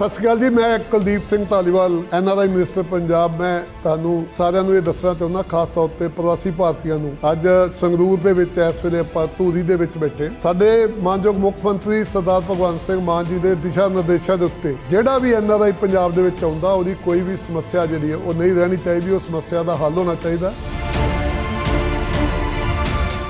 ਸਤਿ ਸ਼੍ਰੀ ਅਕਾਲ ਜੀ, ਮੈਂ ਕੁਲਦੀਪ ਸਿੰਘ ਧਾਲੀਵਾਲ ਐਨਆਰਆਈ ਮਿਨਿਸਟਰ ਪੰਜਾਬ। ਮੈਂ ਤੁਹਾਨੂੰ ਸਾਰਿਆਂ ਨੂੰ ਇਹ ਦੱਸਣਾ ਚਾਹੁੰਦਾ, ਖਾਸ ਤੌਰ ਤੇ ਪ੍ਰਵਾਸੀ ਭਾਰਤੀਆਂ ਨੂੰ। ਅੱਜ ਸੰਗਰੂਰ ਦੇ ਵਿੱਚ, ਇਸ ਵੇਲੇ ਆਪਾਂ ਧੂਰੀ ਦੇ ਵਿੱਚ ਬੈਠੇ ਸਾਡੇ ਮਾਨਯੋਗ ਮੁੱਖ ਮੰਤਰੀ ਸਰਦਾਰ ਭਗਵੰਤ ਸਿੰਘ ਮਾਨ ਜੀ ਦੇ ਦਿਸ਼ਾ ਨਿਰਦੇਸ਼ਾਂ ਦੇ ਉੱਤੇ, ਜਿਹੜਾ ਵੀ ਐਨਆਰਆਈ ਪੰਜਾਬ ਦੇ ਵਿੱਚ ਆਉਂਦਾ, ਉਹਦੀ ਕੋਈ ਵੀ ਸਮੱਸਿਆ ਜਿਹੜੀ ਹੈ, ਉਹ ਨਹੀਂ ਰਹਿਣੀ ਚਾਹੀਦੀ। ਉਹ ਸਮੱਸਿਆ ਦਾ ਹੱਲ ਹੋਣਾ ਚਾਹੀਦਾ।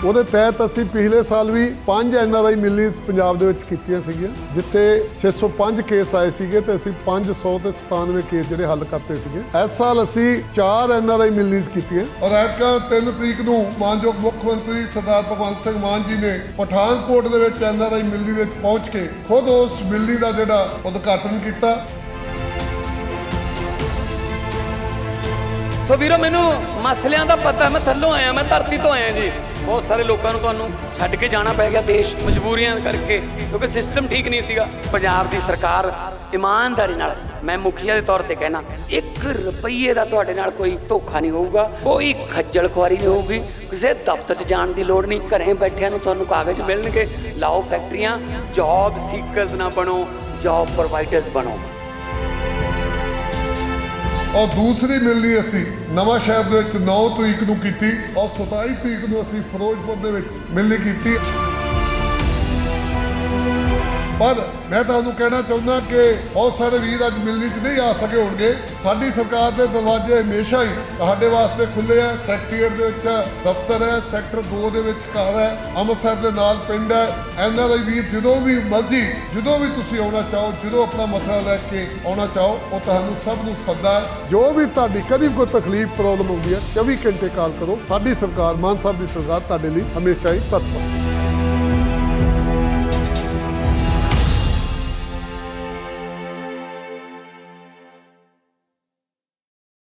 ਉਹਦੇ ਤਹਿਤ ਅਸੀਂ ਪਿਛਲੇ ਸਾਲ ਵੀ ਪੰਜ ਐਨਆਰਆਈ ਮਿਲੀਜ਼ ਪੰਜਾਬ ਦੇ ਵਿੱਚ ਕੀਤੀਆਂ ਸੀਗੀਆਂ, ਜਿੱਥੇ 605 ਕੇਸ ਆਏ ਸੀਗੇ ਤੇ ਅਸੀਂ 500 ਤੇ 97 ਕੇਸ ਜਿਹੜੇ ਹੱਲ ਕਰਤੇ ਸੀਗੇ। ਇਸ ਸਾਲ ਅਸੀਂ ਚਾਰ ਐਨਆਰਆਈ ਮਿਲੀਜ਼ ਕੀਤੀਆਂ। ਔਰ ਐਤਕਾਂ 3 ਤਰੀਕ ਨੂੰ ਮਾਨਯੋਗ ਮੁੱਖ ਮੰਤਰੀ ਸਰਦਾਰ ਭਗਵੰਤ ਸਿੰਘ ਮਾਨ ਜੀ ਨੇ ਪਠਾਨਕੋਟ ਦੇ ਵਿੱਚ ਐਨਆਰਆਈ ਮਿਲਣੀ ਵਿੱਚ ਪਹੁੰਚ ਕੇ ਖੁਦ ਉਸ ਮਿਲਣੀ ਦਾ ਜਿਹੜਾ ਉਦਘਾਟਨ ਕੀਤਾ। ਸੋ ਵੀਰੋ, ਮੈਨੂੰ ਮਸਲਿਆਂ ਦਾ ਪਤਾ, ਮੈਂ ਥੱਲੋਂ ਆਇਆ, ਮੈਂ ਧਰਤੀ ਤੋਂ ਆਇਆ ਜੀ। ਬਹੁਤ ਸਾਰੇ ਲੋਕਾਂ ਨੂੰ ਤੁਹਾਨੂੰ ਛੱਡ ਕੇ ਜਾਣਾ ਪੈ ਗਿਆ ਦੇਸ਼ ਮਜਬੂਰੀਆਂ ਕਰਕੇ, ਕਿਉਂਕਿ ਸਿਸਟਮ ਠੀਕ ਨਹੀਂ ਸੀਗਾ। ਪੰਜਾਬ ਦੀ ਸਰਕਾਰ ਇਮਾਨਦਾਰੀ ਨਾਲ, ਮੈਂ ਮੁਖੀਆ ਦੇ ਤੌਰ ਤੇ ਕਹਿਣਾ 1 ਰੁਪਈਏ ਦਾ ਤੁਹਾਡੇ ਨਾਲ ਕੋਈ ਧੋਖਾ ਨਹੀਂ ਹੋਊਗਾ, ਕੋਈ ਖੱਜਲ ਖੁਆਰੀ ਨਹੀਂ ਹੋਊਗੀ। ਕਿਸੇ ਦਫ਼ਤਰ 'ਚ ਜਾਣ ਦੀ ਲੋੜ ਨਹੀਂ, ਘਰੇ ਬੈਠਿਆਂ ਨੂੰ ਤੁਹਾਨੂੰ ਕਾਗਜ਼ ਮਿਲਣਗੇ। ਲਾਓ ਫੈਕਟਰੀਆਂ ਜੌਬ ਸੀਕਰਸ ਨਾ ਬਣੋ ਜੌਬ ਪ੍ਰੋਵਾਈਡਰਸ ਬਣੋ। ਔਰ ਦੂਸਰੀ ਮਿਲਣੀ ਅਸੀਂ ਨਵਾਂ ਸ਼ਹਿਰ ਦੇ ਵਿੱਚ 9 ਤਰੀਕ ਨੂੰ ਕੀਤੀ ਔਰ 27 ਤਰੀਕ ਨੂੰ ਅਸੀਂ ਫਿਰੋਜ਼ਪੁਰ ਦੇ ਵਿੱਚ ਮਿਲਣੀ ਕੀਤੀ। ਪਰ ਮੈਂ ਤੁਹਾਨੂੰ ਕਹਿਣਾ ਚਾਹੁੰਦਾ ਕਿ ਬਹੁਤ ਸਾਰੇ ਵੀਰ ਅੱਜ ਮਿਲਣੀ 'ਚ ਨਹੀਂ ਆ ਸਕੇ ਹੋਣਗੇ। ਸਾਡੀ ਸਰਕਾਰ ਦੇ ਦਰਵਾਜ਼ੇ ਹਮੇਸ਼ਾ ਹੀ ਤੁਹਾਡੇ ਵਾਸਤੇ ਖੁੱਲੇ ਆ। ਸੈਕਟਰੀਏਟ ਦੇ ਵਿੱਚ ਦਫ਼ਤਰ ਹੈ, ਸੈਕਟਰ 2 ਦੇ ਵਿੱਚ ਘਰ ਹੈ, ਅੰਮ੍ਰਿਤਸਰ ਦੇ ਨਾਲ ਪਿੰਡ ਹੈ। ਐਨਆਰਆਈ ਵੀਰ, ਜਦੋਂ ਵੀ ਮਰਜ਼ੀ, ਜਦੋਂ ਵੀ ਤੁਸੀਂ ਆਉਣਾ ਚਾਹੋ, ਜਦੋਂ ਆਪਣਾ ਮਸਲਾ ਲੈ ਕੇ ਆਉਣਾ ਚਾਹੋ, ਉਹ ਤੁਹਾਨੂੰ ਸਭ ਨੂੰ ਸੱਦਾ ਹੈ। ਜੋ ਵੀ ਤੁਹਾਡੀ ਕਦੀ ਵੀ ਕੋਈ ਤਕਲੀਫ ਪ੍ਰੋਬਲਮ ਹੁੰਦੀ ਹੈ 24 ਘੰਟੇ ਕਾਲ ਕਰੋ। ਸਾਡੀ ਸਰਕਾਰ, ਮਾਨ ਸਾਹਿਬ ਦੀ ਸਰਕਾਰ ਤੁਹਾਡੇ ਲਈ ਹਮੇਸ਼ਾ ਹੀ ਤਤਪਰ।